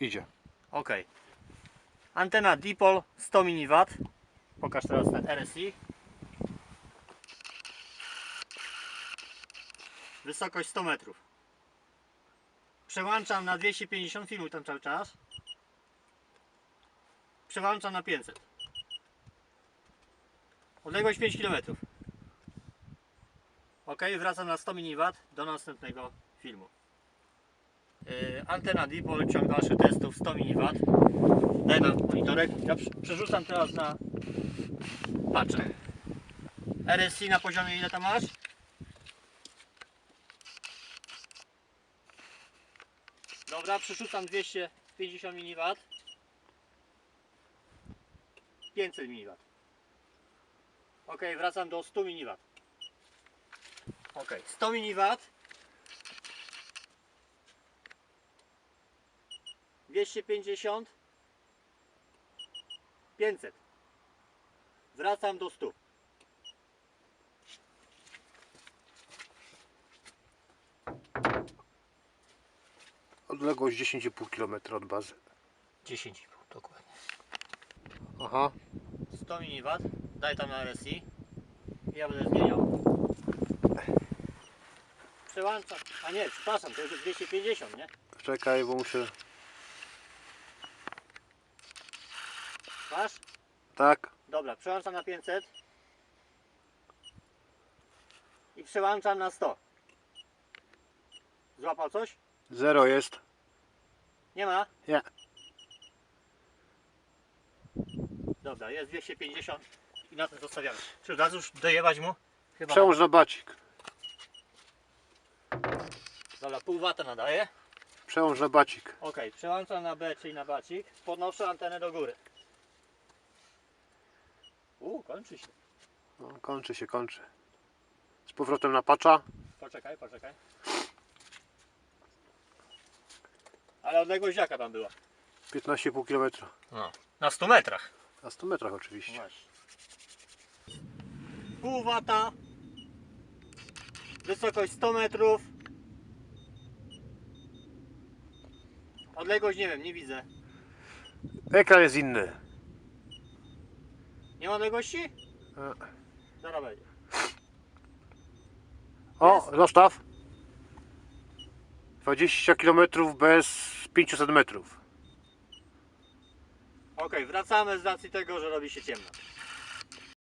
Idzie. Ok. Antena Dipol 100 mW. Pokaż teraz ten RSI. Wysokość 100 metrów. Przełączam na 250 filmów tam cały czas. Przełączam na 500. Odległość 5 km. Ok, wracam na 100 mW do następnego filmu. Yy, antena Dipol, ciąg dalszy testów 100 mW. Daj nam monitorek. Ja prze- przerzucam teraz na patrzę. RSI na poziomie ile tam masz? Dobra, przerzucam 250 mW. 500 mW. Ok, wracam do 100 mW. Ok, 100 mW. 250 500 wracam do 100 Odległość 10,5 km od bazy. 10,5 dokładnie. Aha. 100 mW daj tam na RSI ja będę zmieniał. Przełączam. A nie przepraszam to już jest 250 nie? Czekaj, bo muszę... masz Tak. dobra przełączam na 500 i przełączam na 100 złapał coś Zero jest. Nie ma? Nie. Dobra, jest 250 i na tym zostawiamy. Czy od razu już dojebać mu? Chyba. Przełącz na bacik. Dobra, pół wata nadaje. Przełącz na bacik. Ok, przełączam na B, czyli na bacik. Podnoszę antenę do góry. Kończy się. No, kończy się, kończy. Z powrotem na pacza. Poczekaj, poczekaj. Ale odległość jaka tam była? 15,5 km. No. Na 100 metrach. Na 100 metrach oczywiście. Właśnie. Pół wata. Wysokość 100 metrów. Odległość nie wiem, nie widzę. Ekran jest inny. Nie ma odległości? E. Zaraz będzie. O, zostaw. 20 km bez 500 metrów. Ok, wracamy z racji tego, że robi się ciemno.